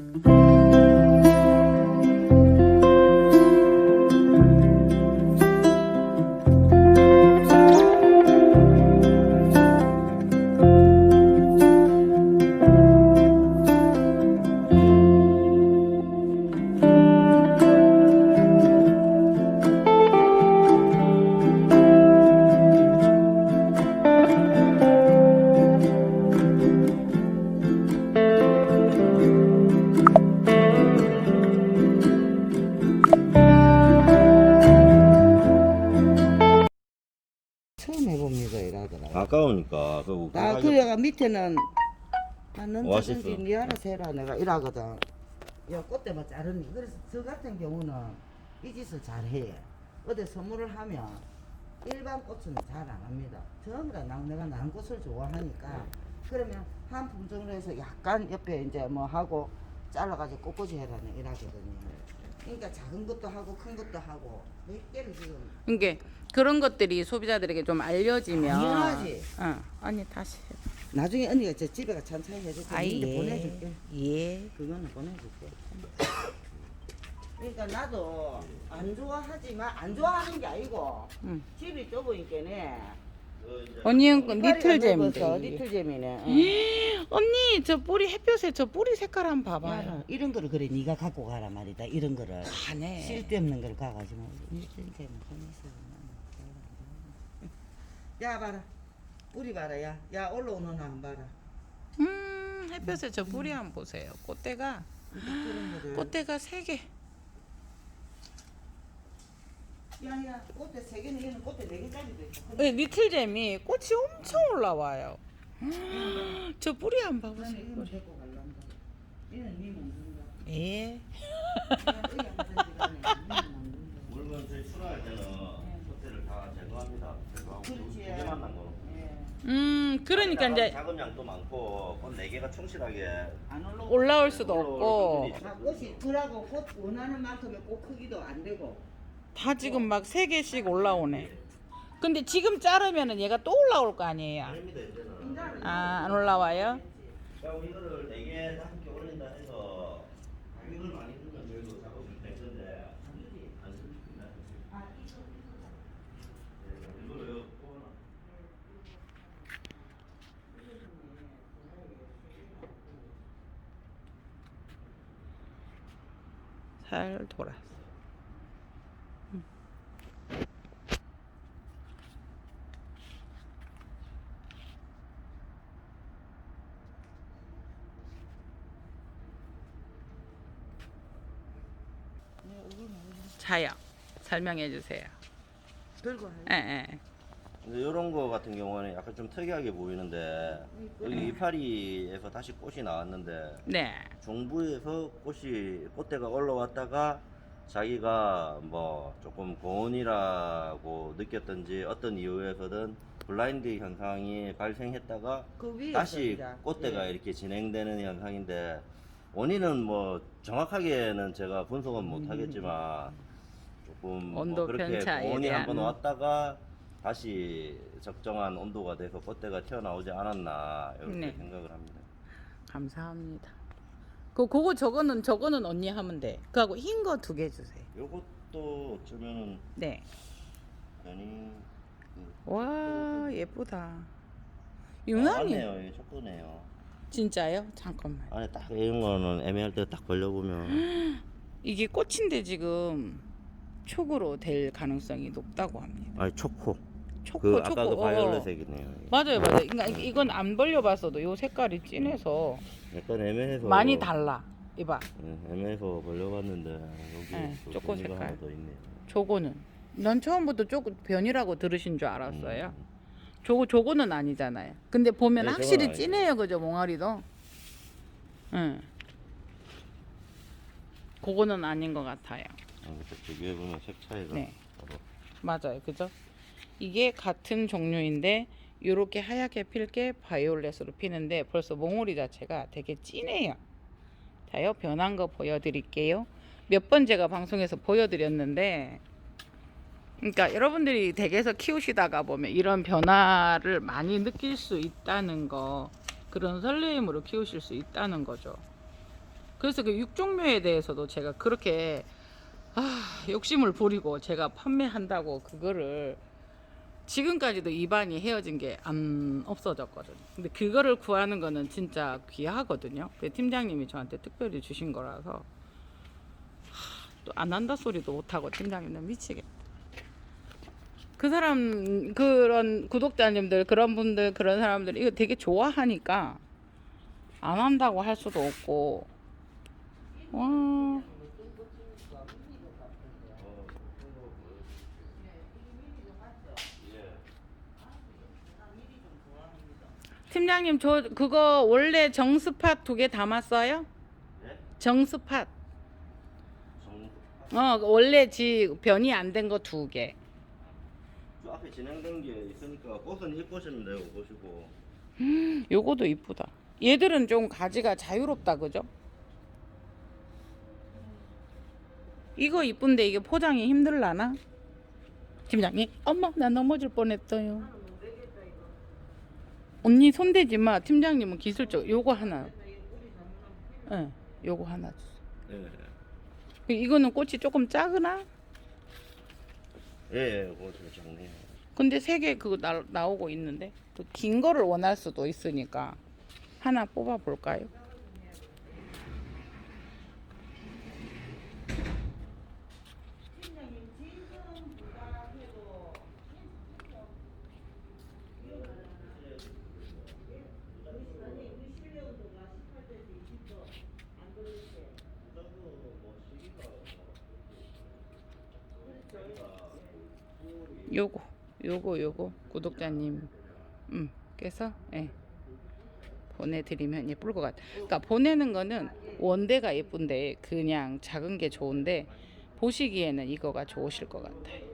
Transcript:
처음 아까우니까 그 나 가격- 그래가 밑에는 나는 오아시스. 저든지 니 알아서 해라 내가 이라거든. 야 꽃대만 자르니 그래서 저 같은 경우는 이 짓을 잘해. 어디 선물을 하면 일반 꽃은 잘 안 합니다. 전부 다 나- 내가 난 꽃을 좋아하니까 그러면 한 품종으로 해서 약간 옆에 이제 뭐 하고 잘라가지고 꽃꽂이 해라는 이라거든요. 그러니까 작은 것도 하고 큰 것도 하고 몇 개를 지금 그러니까 그런 것들이 소비자들에게 좀 알려지면 당연하지. 어, 아니 다시 해. 나중에 언니가 저 집에 가 천천히 해줄게. 니한테 예. 보내줄게. 예. 그거는 보내줄게. 그러니까 나도 안 좋아하지만 안 좋아하는 게 아니고 응. 집이 좁으니까네. 언니는 그 이게. 니틀잼이네. 언니 저 뿌리 햇볕에 저 뿌리 색깔 한번 응. 봐봐요. 야, 이런 거를 그래 네가 갖고 가라 말이다. 이런 거를 안해. 쓸데없는 걸 가가지고 니틀잼은 야 봐라. 뿌리 봐라 야. 야 올라오는 한 봐라. 음 햇볕에 저 뿌리 한번 보세요. 꽃대가 그런 거를. 꽃대가 세 개. 야야 꽃대 세 개는 얘는 꽃대 네 개짜리도 있어. 네, 니틀잼이 꽃이 엄청 올라와요. 저 뿌리 나는 봐보세요. 이거 데리고 갈란다. 얘는 네 먹는다. 예. 안 네. 물건 저희 출하할 때는 호텔을 다 제거합니다. 제거하고 그렇지. 두 개만 남고. 예. 음 그러니까 이제 작은 양도 많고 꽃네 개가 충실하게 안 올라. 올라올 수도 없고 아, 꽃이 그라고 꽃 원하는 만큼의 꽃 크기도 안 되고. 다 지금 막 세 개씩 올라오네. 근데 지금 자르면은 얘가 또 올라올 거 아니에요? 아닙니다 이제는. 아 안 올라와요? 이거를 네 개 다 함께 올린다 해서 가격을 많이 들면 저희도 작업을 될 건데 안 씁니다. 네, 이거를 잘 돌았어. 자요. 설명해 주세요. 들고 해. 예, 예. 근데 이런 거 같은 경우는 약간 좀 특이하게 보이는데 여기 이파리에서 다시 꽃이 나왔는데 네. 중부에서 꽃이 꽃대가 올라왔다가 자기가 뭐 조금 고온이라고 느꼈던지 어떤 이유에서든 블라인드 현상이 발생했다가 그 위에 다시. 꽃대가 예. 이렇게 진행되는 현상인데 원인은 뭐 정확하게는 제가 분석은 못 하겠지만 조금 뭐 온도 그렇게 편차에 고온이 대한. 한번 왔다가 다시 적정한 온도가 돼서 꽃대가 튀어나오지 않았나 이렇게 네. 생각을 합니다. 감사합니다. 그 그거 저거는 저거는 언니 하면 돼. 그하고 흰 거 두 개 주세요. 요것도 어쩌면은 네. 괜히 와 예쁘다. 그 유난히 아, 맞네요. 이게 촉도네요. 진짜요? 잠깐만. 안에 딱 이런 거는 애매할 때딱 걸려보면 이게 꽃인데 지금 촉으로 될 가능성이 높다고 합니다. 아니 초코. 초코 그 초코. 아까 그 어, 바이올렛색이네요. 맞아요, 맞아요. 그러니까 이- 이건 안 벌려봤어도 요 색깔이 진해서 약간 애매해서 많이 달라. 이봐, 네, 애매해서 걸려봤는데 여기 네, 또 초코 색깔. 있네요. 저거는 난 처음부터 조금 변이라고 들으신 줄 알았어요. 음. 저거 저거는 아니잖아요. 근데 보면 네, 확실히. 진해요, 그죠 몽아리도. 응. 그거는 아닌 것 같아요. 아, 그쵸. 비교해 보면 색 차이가 네. 바로 맞아요, 그죠? 이게 같은 종류인데 이렇게 하얗게 필 게 바이올렛으로 피는데 벌써 몽우리 자체가 되게 진해요. 자요, 변한 거 보여드릴게요. 몇 번 제가 방송에서 보여드렸는데, 그러니까 여러분들이 댁에서 키우시다가 보면 이런 변화를 많이 느낄 수 있다는 거, 그런 설레임으로 키우실 수 있다는 거죠. 그래서 그 육종묘에 대해서도 제가 그렇게 아, 욕심을 부리고 제가 판매한다고 그거를 지금까지도 입안이 헤어진 게 안 없어졌거든요. 근데 그거를 구하는 거는 진짜 귀하거든요. 그 팀장님이 저한테 특별히 주신 거라서 또 안 한다 소리도 못 하고 팀장님은 미치겠다. 그 사람 그런 구독자님들 그런 분들 그런 사람들 이거 되게 좋아하니까 안 한다고 할 수도 없고 와 예. 팀장님 저 그거 원래 정스팟 두 개 담았어요? 예? 정스팟 정, 어 원래 지 변이 안 된 거 두 개. 저 앞에 진행된 게 있으니까 꽃은 이 꽃이면 돼요, 보시고. 요거도 이쁘다. 얘들은 좀 가지가 자유롭다 그죠? 이거 이쁜데 이게 포장이 힘들라나? 팀장님, 엄마 나 넘어질 뻔했어요. 언니 손대지 마. 팀장님은 기술적. 요거 하나. 예, 네, 요거 하나 주세요. 예. 이거는 꽃이 조금 작으나? 예, 예, 그거 좀 작네요. 근데 세 개 그거 나, 나오고 있는데 또 긴 거를 원할 수도 있으니까 하나 뽑아 볼까요? 요거 요거 요거 구독자님 음예 보내드리면 예쁠 것 같아 그러니까 보내는 거는 원대가 예쁜데 그냥 작은 게 좋은데 보시기에는 이거가 좋으실 것 같아요